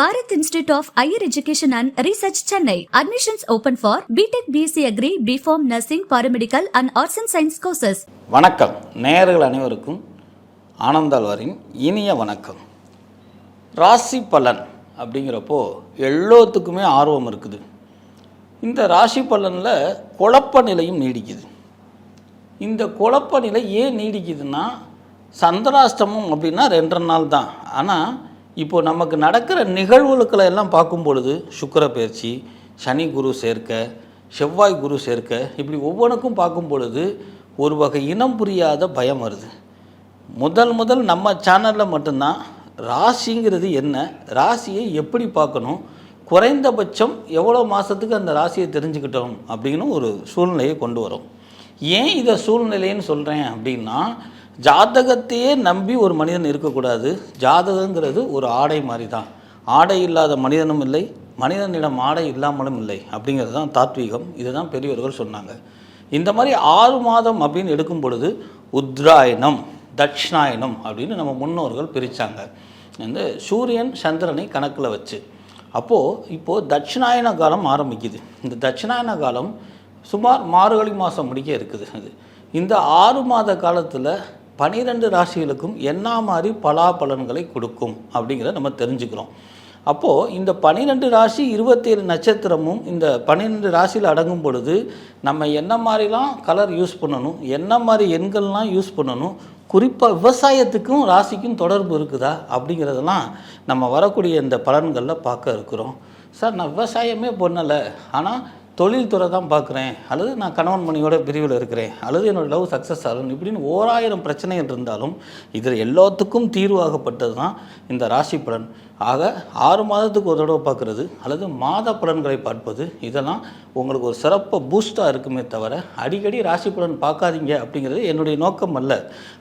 Bharat institute of higher education and research Chennai. Admissions open for BTech BSc agri BPharm nursing paramedical and arts and science courses வணக்கம். நேயர்கள் அனைவருக்கும் ஆனந்தாழ்வாரின் இனிய வணக்கம். ராசி பலன் அப்படிங்கிறப்போ எல்லோத்துக்குமே ஆர்வம் இருக்குது. இந்த ராசி பலனில் குழப்ப நிலையும் நீடிக்குது. இந்த குழப்ப நிலை ஏன் நீடிக்குதுன்னா சந்திராஷ்டமம் அப்படின்னா ரெண்டரை நாள் தான். ஆனால் இப்போது நமக்கு நடக்கிற நிகழ்வுகளை எல்லாம் பார்க்கும் பொழுது சுக்கர பயிற்சி சனி குரு சேர்க்க செவ்வாய் குரு சேர்க்க இப்படி ஒவ்வொன்றுக்கும் பார்க்கும் பொழுது ஒரு வகை இனம் புரியாத பயம் வருது. முதல் முதல் நம்ம சேனலில் மட்டும்தான் ராசிங்கிறது என்ன ராசியை எப்படி பார்க்கணும் குறைந்தபட்சம் எவ்வளோ மாதத்துக்கு அந்த ராசியை தெரிஞ்சுக்கிட்டோம் அப்படின்னு ஒரு சூழ்நிலையை கொண்டு வரும். ஏன் இதை சூழ்நிலைன்னு சொல்கிறேன் அப்படின்னா ஜாதகத்தையே நம்பி ஒரு மனிதன் இருக்கக்கூடாது. ஜாதகங்கிறது ஒரு ஆடை மாதிரி தான் ஆடை இல்லாத மனிதனும் இல்லை மனிதனிடம் ஆடை இல்லாமலும் இல்லை அப்படிங்கிறது தான் தாத்வீகம். இதுதான் பெரியவர்கள் சொன்னாங்க. இந்த மாதிரி ஆறு மாதம் அப்படின்னு எடுக்கும் பொழுது உத்ராயணம் தட்சிணாயனம் அப்படின்னு நம்ம முன்னோர்கள் பிரித்தாங்க இந்த சூரியன் சந்திரனை கணக்கில் வச்சு. அப்போது இப்போது தட்சிணாயன காலம் ஆரம்பிக்குது. இந்த தட்சிணாயன காலம் சுமார் மார்கழி மாதம் முடிக்க இருக்குது. அது இந்த ஆறு மாத காலத்தில் பனிரெண்டு ராசிகளுக்கும் என்ன மாதிரி பலாபலன்களை கொடுக்கும் அப்படிங்கிறத நம்ம தெரிஞ்சுக்கிறோம். அப்போது இந்த பனிரெண்டு ராசி இருபத்தேழு நட்சத்திரமும் இந்த பன்னிரெண்டு ராசியில் அடங்கும் பொழுது நம்ம என்ன மாதிரிலாம் கலர் யூஸ் பண்ணணும் என்ன மாதிரி எண்கள்லாம் யூஸ் பண்ணணும் குறிப்பாக விவசாயத்துக்கும் ராசிக்கும் தொடர்பு இருக்குதா அப்படிங்கிறதெல்லாம் நம்ம வரக்கூடிய இந்த பலன்களில் பார்க்க இருக்கிறோம். சார் நான் விவசாயமே பண்ணலை. ஆனால் தொழில்துறை தான் பார்க்குறேன் அல்லது நான் கணவன் மணியோட பிரிவில் இருக்கிறேன் அல்லது என்னோடய லவ் சக்ஸஸ் ஆகணும் இப்படின்னு ஓராயிரம் பிரச்சனைகள் இருந்தாலும் இதில் எல்லாத்துக்கும் தீர்வாகப்பட்டது தான் இந்த ராசி பலன். ஆக ஆறு மாதத்துக்கு ஒரு தடவை பார்க்குறது அல்லது மாத பலன்களை பார்ப்பது இதெல்லாம் உங்களுக்கு ஒரு சிறப்பு பூஸ்ட்டாக இருக்குமே தவிர அடிக்கடி ராசி பலன் பார்க்காதீங்க அப்படிங்கிறது என்னுடைய நோக்கம் அல்ல.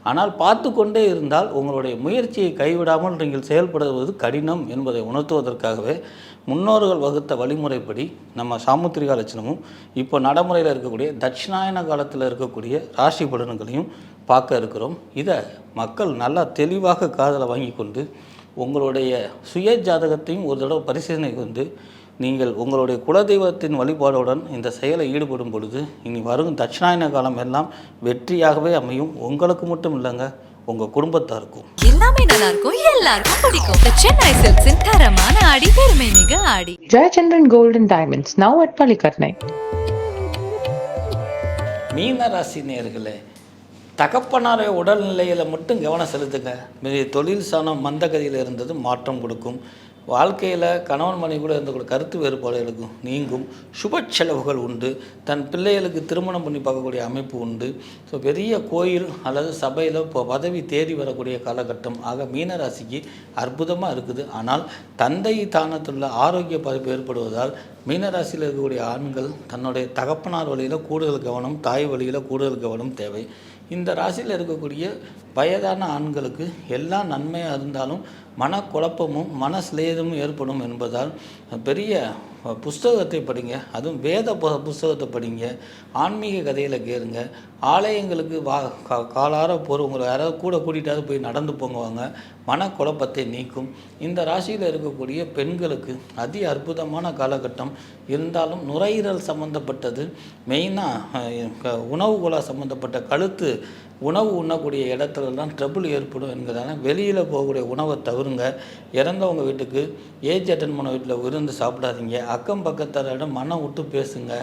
ஆனால் பார்த்து கொண்டே இருந்தால் உங்களுடைய முயற்சியை கைவிடாமல் நீங்கள் செயல்படுவது கடினம் என்பதை உணர்த்துவதற்காகவே முன்னோர்கள் வகுத்த வழிமுறைப்படி நம்ம சாமுத்திரிகால லட்சணமும் இப்போ நடைமுறையில் இருக்கக்கூடிய தட்சிணாயன காலத்தில் இருக்கக்கூடிய ராசி பலன்களையும் பார்க்க இருக்கிறோம். இதை மக்கள் நல்லா தெளிவாக காதலை வாங்கி கொண்டு உங்களுடைய சுய ஜாதகத்தையும் ஒரு தடவை பரிசீலனை வந்து நீங்கள் உங்களுடைய குலதெய்வத்தின் வழிபாடுடன் இந்த செயலை ஈடுபடும் பொழுது இனி வரும் தட்சிணாயன காலம் எல்லாம் வெற்றியாகவே அமையும். உங்களுக்கு மட்டும் இல்லைங்க உங்கள் குடும்பத்தாருக்கும் எல்லாமே நல்லா இருக்கும் எல்லாருக்கும் பிடிக்கும். சென்னை சில்க்ஸின் தரமான ஆடி பெருமை மிக ஆடி. Gold and Diamonds, now at Palikatnai. மீன ராசி நேர்களே தகப்பனார உடல்நிலையில் மட்டும் கவனம் செலுத்துங்க. மீதி தொழில் சாணம் மந்தகதியில் இருந்தது மாற்றம் கொடுக்கும். வாழ்க்கையில் கணவன் மனைவி கூட இருந்த கூட கருத்து வேறுபாடுகளுக்கும் நீங்கும். சுப செலவுகள் உண்டு. தன் பிள்ளைகளுக்கு திருமணம் பண்ணி பார்க்கக்கூடிய அமைப்பு உண்டு. ஸோ பெரிய கோயில் அல்லது சபையில் இப்போ பதவி தேடி வரக்கூடிய காலகட்டம். ஆக மீனராசிக்கு அற்புதமாக இருக்குது. ஆனால் தந்தை தானத்துள்ள ஆரோக்கிய பாதிப்பு ஏற்படுவதால் மீனராசியில் இருக்கக்கூடிய ஆண்கள் தன்னுடைய தகப்பனார் வழியில் கூடுதல் கவனம் தாய் வழியில் கூடுதல் கவனம் தேவை. இந்த ராசியில் இருக்கக்கூடிய வயதான ஆண்களுக்கு எல்லா நன்மையாக இருந்தாலும் மனக்குழப்பமும் மனசிலேதமும் ஏற்படும் என்பதால் பெரிய புஸ்தகத்தை படிங்க. அதுவும் வேத பு புஸ்தகத்தை படிங்க. ஆன்மீக கதையில் கேளுங்க. ஆலயங்களுக்கு வா கா காலார போகிறவங்களை யாராவது கூட கூட்டிகிட்டாவது போய் நடந்து போங்குவாங்க. மனக்குழப்பத்தை நீக்கும். இந்த ராசியில் இருக்கக்கூடிய பெண்களுக்கு அதி அற்புதமான காலகட்டம். இருந்தாலும் நுரையீரல் சம்மந்தப்பட்டது மெயினாக உணவு குழா சம்மந்தப்பட்ட கழுத்து உணவு உண்ணக்கூடிய இடத்துலலாம் ட்ரபுள் ஏற்படும் என்கிறதால வெளியில் போகக்கூடிய உணவை தவிருங்க. இறந்தவங்க வீட்டுக்கு ஏஜ் அட்டன் பண்ண வீட்டில் விருந்து சாப்பிடாதீங்க. அக்கம் பக்கத்தாரிடம் மனம் விட்டு பேசுங்க.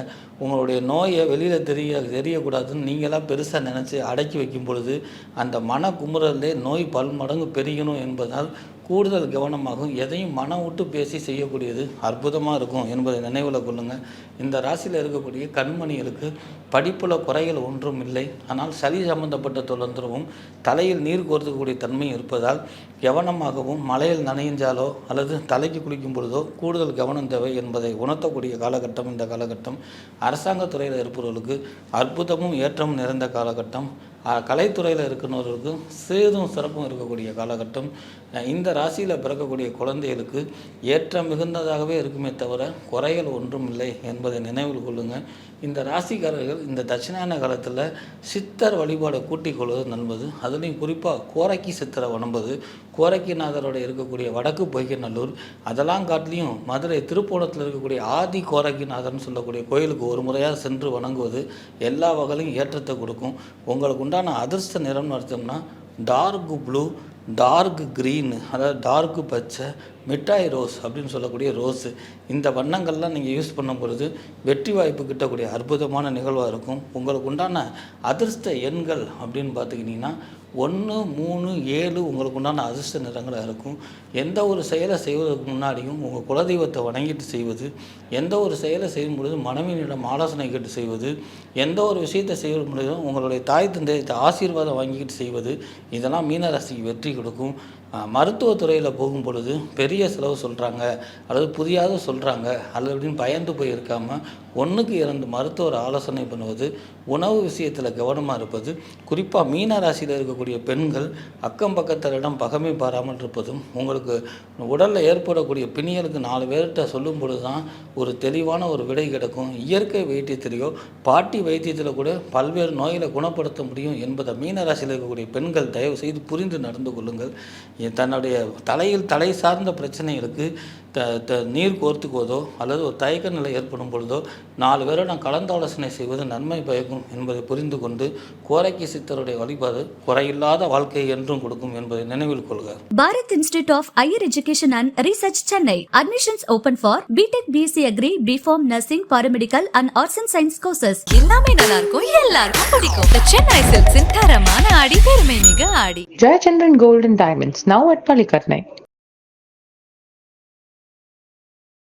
உங்களுடைய நோயை வெளியில் தெரிய தெரியக்கூடாதுன்னு நீங்களாம் பெருசாக நினச்சி அடக்கி வைக்கும் பொழுது அந்த மன குமுறலே நோய் பல்மடங்கு பெருகணும் என்பதால் கூடுதல் கவனமாகும் எதையும் மனம் விட்டு பேசி செய்யக்கூடியது அற்புதமாக இருக்கும் என்பதை நினைவில் கொள்ளுங்கள். இந்த ராசியில் இருக்கக்கூடிய கண்மணிகளுக்கு படிப்பில் குறைகள் ஒன்றும் இல்லை. ஆனால் சளி சம்பந்தப்பட்ட தொந்தரவும் தலையில் நீர் கோர்த்துக்கூடிய தன்மை இருப்பதால் கவனமாகவும் மலையில் நனைஞ்சாலோ அல்லது தலைக்கு குளிக்கும் பொழுதோ கூடுதல் கவனம் தேவை என்பதை உணர்த்தக்கூடிய காலகட்டம் இந்த காலகட்டம். அரசாங்கத் துறையில் இருப்பவர்களுக்கு அற்புதமும் ஏற்றமும் நிறைந்த காலகட்டம். கலைத்துறையில் இருக்கிறவர்களுக்கும் சேதும் சிறப்பும் இருக்கக்கூடிய காலகட்டம். இந்த ராசியில் பிறக்கக்கூடிய குழந்தைகளுக்கு ஏற்ற மிகுந்ததாகவே இருக்குமே தவிர குறைகள் ஒன்றும் இல்லை என்பதை நினைவில் கொள்ளுங்கள் இந்த ராசிக்காரர்கள் இந்த தட்சிணாயன காலத்தில் சித்தர் வழிபாடை கூட்டிக் கொள்வது நண்பது அதுலேயும் குறிப்பாக கோரைக்கு சித்தரை வணம்பது கோரக்கிநாதரோட இருக்கக்கூடிய வடக்கு பொய்கநல்லூர் அதெல்லாம் காட்டிலையும் மதுரை திருப்போணத்தில் இருக்கக்கூடிய ஆதி கோரக்கிநாதர்னு சொல்லக்கூடிய கோயிலுக்கு ஒரு முறையாக சென்று வணங்குவது எல்லா வகையிலும் ஏற்றத்தை கொடுக்கும். உங்களுக்கு உண்டான அதிர்ஷ்ட நிறம்னு அர்த்தம்னா டார்க் ப்ளூ டார்க் க்ரீன் அதாவது டார்க் பச்சை மிட்டாய் ரோஸ் அப்படின்னு சொல்லக்கூடிய ரோஸு இந்த வண்ணங்கள்லாம் நீங்கள் யூஸ் பண்ணும் பொழுது வெற்றி வாய்ப்பு கிட்டக்கூடிய அற்புதமான நிகழ்வாக இருக்கும். உங்களுக்கு உண்டான அதிர்ஷ்ட எண்கள் அப்படின்னு பார்த்துக்கிட்டிங்கன்னா ஒன்று மூணு ஏழு உங்களுக்கு உண்டான அதிர்ஷ்ட நிறங்களாக இருக்கும். எந்த ஒரு செயலை செய்வதற்கு முன்னாடியும் உங்கள் குலதெய்வத்தை வணங்கிட்டு செய்வது எந்த ஒரு செயலை செய்யும் பொழுது மனைவியிடம் ஆலோசனை கேட்டு செய்வது எந்த ஒரு விஷயத்தை செய்யும் பொழுதும் உங்களுடைய தாய் தந்தையத்தை ஆசீர்வாதம் வாங்கிக்கிட்டு செய்வது இதெல்லாம் மீனராசிக்கு வெற்றி கொடுக்கும். மருத்துவத்துறையில் போகும் பொழுது பெரிய செலவு சொல்கிறாங்க அல்லது புதியாவது சொல்கிறாங்க அல்லது அப்படின்னு பயந்து போய் இருக்காமல் ஒன்றுக்கு இரண்டு மருத்துவர் ஆலோசனை பண்ணுவது உணவு விஷயத்தில் கவனமாக இருப்பது குறிப்பாக மீன ராசியில் இருக்கக்கூடிய பெண்கள் அக்கம் பக்கத்தரிடம் பகமை பாராமல் இருப்பதும் உங்களுக்கு உடலில் ஏற்படக்கூடிய பிணிகளுக்கு நாலு பேர்கிட்ட சொல்லும் பொழுது தான் ஒரு தெளிவான ஒரு விடை கிடைக்கும். இயற்கை வைத்தியத்திலேயோ பாட்டி வைத்தியத்தில் கூட பல்வேறு நோய்களை குணப்படுத்த முடியும் என்பதை மீன ராசியில் இருக்கக்கூடிய பெண்கள் தயவு செய்து புரிந்து நடந்து கொள்ளுங்கள். தன்னுடைய தலையில் தலை சார்ந்த பிரச்சனைகளுக்கு த த நீர் கோர்த்துக்குவதோ அல்லது ஒரு தயக்க நிலை ஏற்படும் பொழுதோ நாலு பேருடன் கலந்தாலோசனை செய்வது நன்மை பயக்கும் என்பதை புரிந்து கொண்டு கோரைக்கு சித்தருடைய வழிபாடு குறையில்லாத வாழ்க்கை என்றும் கொடுக்கும் என்பதை நினைவில் கொள்க Bharat Institute of Higher Education and Research Chennai. Admissions open for BTech BSc Agri, BPharm Nursing, Paramedical and Arts and Science courses. எல்லாமே நல்லா இருக்கும் எல்லாருக்கும் பிடிக்கும் The சென்னை சில்க்ஸின் தரமான ஆடி பெருமை மிக ஆடி Gold and Diamonds, now at Palikatnai.